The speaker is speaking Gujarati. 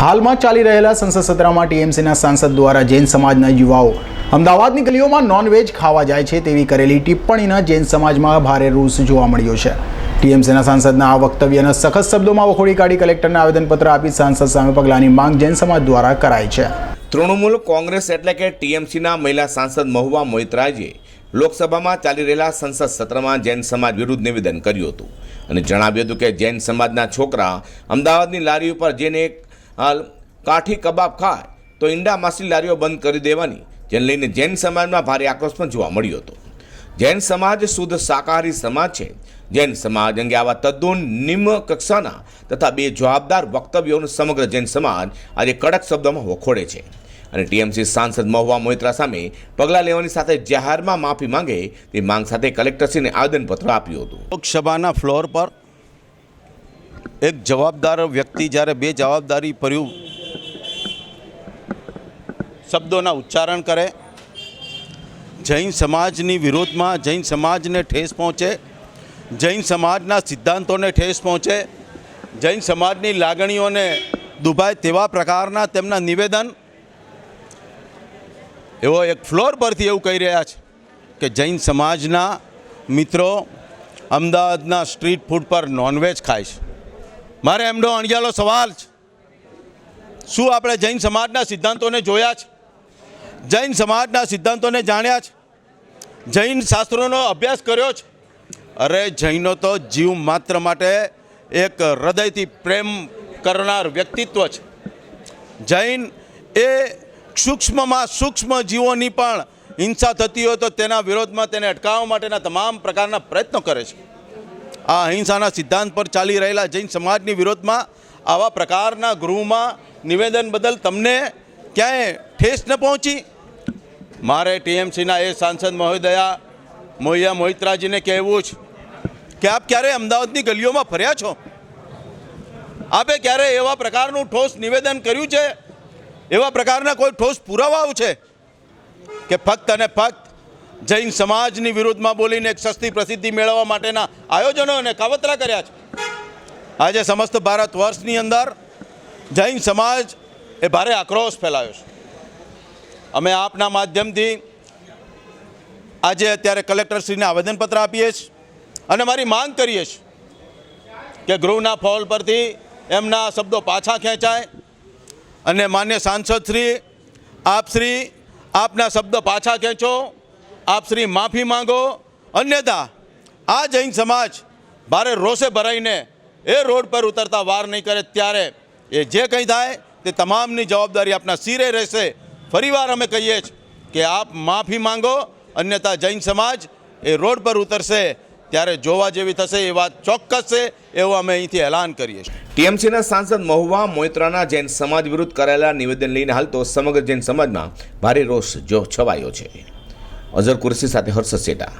હાલમાં ચાલી રહેલા સંસદ સત્રમાં ટીએમસીના સાંસદ દ્વારા જૈન સમાજના યુવાઓ અમદાવાદની ગલીઓમાં નોનવેજ ખાવા જાય છે તેવી કરેલી ટિપ્પણીના જૈન સમાજમાં ભારે રોષ જોવા મળ્યો છે. ટીએમસીના સાંસદના આ વક્તવ્યના સખત શબ્દોમાં વખોડી કાઢી કલેક્ટરને આવેદનપત્ર આપી સાંસદ સામે પગલાંની માંગ જૈન સમાજ દ્વારા કરાઈ છે. તૃણમૂલ કોંગ્રેસ એટલે કે ટીએમસીના મહિલા સાંસદ મહુવા મોહિતરાજે લોકસભામાં ચાલી રહેલા સંસદ સત્રમાં જૈન સમાજ વિરુદ્ધ નિવેદન કર્યું હતું અને જણાવ્યું હતું કે જૈન સમાજના છોકરા અમદાવાદની લારી ઉપર જઈને એક હાલ કાઠી કબાબ ખાય તો ઈંડા માસી લારીઓ બંધ કરી દેવાની, જેને લઈને જૈન સમાજમાં ભારે આક્રોશ પણ જોવા મળ્યો હતો. જૈન સમાજ શુદ્ધ શાકાહારી સમાજ છે. જૈન સમાજ અંગે આવા તદ્દન નિમ્ન કક્ષાના તથા બે જવાબદાર વક્તવ્યોનું સમગ્ર જૈન સમાજ આજે કડક શબ્દોમાં વખોડે છે. અને ટીએમસી સાંસદ મહુવા મોહિત્રા સામે પગલાં લેવાની સાથે જાહેરમાં માફી માંગે તે માંગ સાથે કલેક્ટરશ્રીને આવેદનપત્ર આપ્યું હતું. લોકસભાના ફ્લોર પર એક જવાબદાર વ્યક્તિ જ્યારે બે જવાબદારી ભર્યું શબ્દોના ઉચ્ચારણ કરે, જૈન સમાજની વિરોધમાં જૈન સમાજને ઠેસ પહોંચે, જૈન સમાજના સિદ્ધાંતોને ઠેસ પહોંચે, જૈન સમાજની લાગણીઓને દુભાય તેવા પ્રકારના તેમના નિવેદન. એવો એક ફ્લોર પરથી એવું કહી રહ્યા છે કે જૈન સમાજના મિત્રો અમદાવાદના સ્ટ્રીટ ફૂડ પર નોનવેજ ખાય છે. મારે એમનો અણિયાલો સવાલ છે. શું આપણે જૈન સમાજના સિદ્ધાંતોને જોયા છે? જૈન સમાજના સિદ્ધાંતોને જાણ્યા છે? જૈન શાસ્ત્રોનો અભ્યાસ કર્યો છે? અરે જૈનો તો જીવ માત્ર માટે એક હૃદયથી પ્રેમ કરનાર વ્યક્તિત્વ છે. જૈન એ સૂક્ષ્મમાં સૂક્ષ્મ જીવોની પણ હિંસા થતી હોય તો તેના વિરોધમાં તેને અટકાવવા માટેના તમામ પ્રકારના પ્રયત્નો કરે છે. આ અહિંસાના સિદ્ધાંત પર ચાલી રહેલા જૈન સમાજની વિરોધમાં આવા પ્રકારના ગૃહમાં નિવેદન બદલ તમને ક્યાંય ઠેસ ન પહોંચી? મારે ટીએમસીના એ સાંસદ મહોદયા મોહિયા મોહિત્રાજીને કહેવું છે કે આપ ક્યારે અમદાવાદની ગલીઓમાં ફર્યા છો? આપે ક્યારે એવા પ્રકારનું ઠોસ નિવેદન કર્યું છે? એવા પ્રકારના કોઈ ઠોસ પુરાવાઓ છે? કે ફક્ત અને ફક્ત જૈન સમાજની વિરુદ્ધમાં બોલીને એક સસ્તી પ્રસિદ્ધિ મેળવવા માટેના આયોજનો અને કાવતરા કર્યા છે. આજે સમસ્ત ભારત વર્ષની અંદર જૈન સમાજ એ ભારે આક્રોશ ફેલાયો છે. અમે આપના માધ્યમથી આજે અત્યારે કલેક્ટરશ્રીને આવેદનપત્ર આપીએ છીએ અને મારી માંગ કરીએ છીએ કે ગૃહના ફોલ પરથી એમના શબ્દો પાછા ખેંચાય અને માન્ય સાંસદશ્રી, આપશ્રી આપના શબ્દ પાછા ખેંચો. આપશ્રી માફી માંગો. અન્યથા, આ જૈન સમાજ ભારે રોષે ભરાઈને એ રોડ પર ઉતરતા વાર નહીં કરે, ત્યારે એ જે કંઈ થાય તે તમામની જવાબદારી આપના સિરે રહેશે. ફરીવાર અમે કહીએ જ કે આપ માફી માંગો, અન્યથા જૈન સમાજ એ રોડ પર ઉતરશે, ત્યારે જોવા જેવી થશે, એ વાત ચોક્કસ છે, એવું અમે અહીંથી એલાન કરીએ છીએ. ટીએમસીના સાંસદ મહુવા મોઇત્રાના જૈન સમાજ વિરુદ્ધ કરાયેલા નિવેદન લઈને હાલ તો સમગ્ર જૈન સમાજમાં ભારે રોષ જો છવાયો છે. અઝર કુરશી સાથે હર્ષ સેટા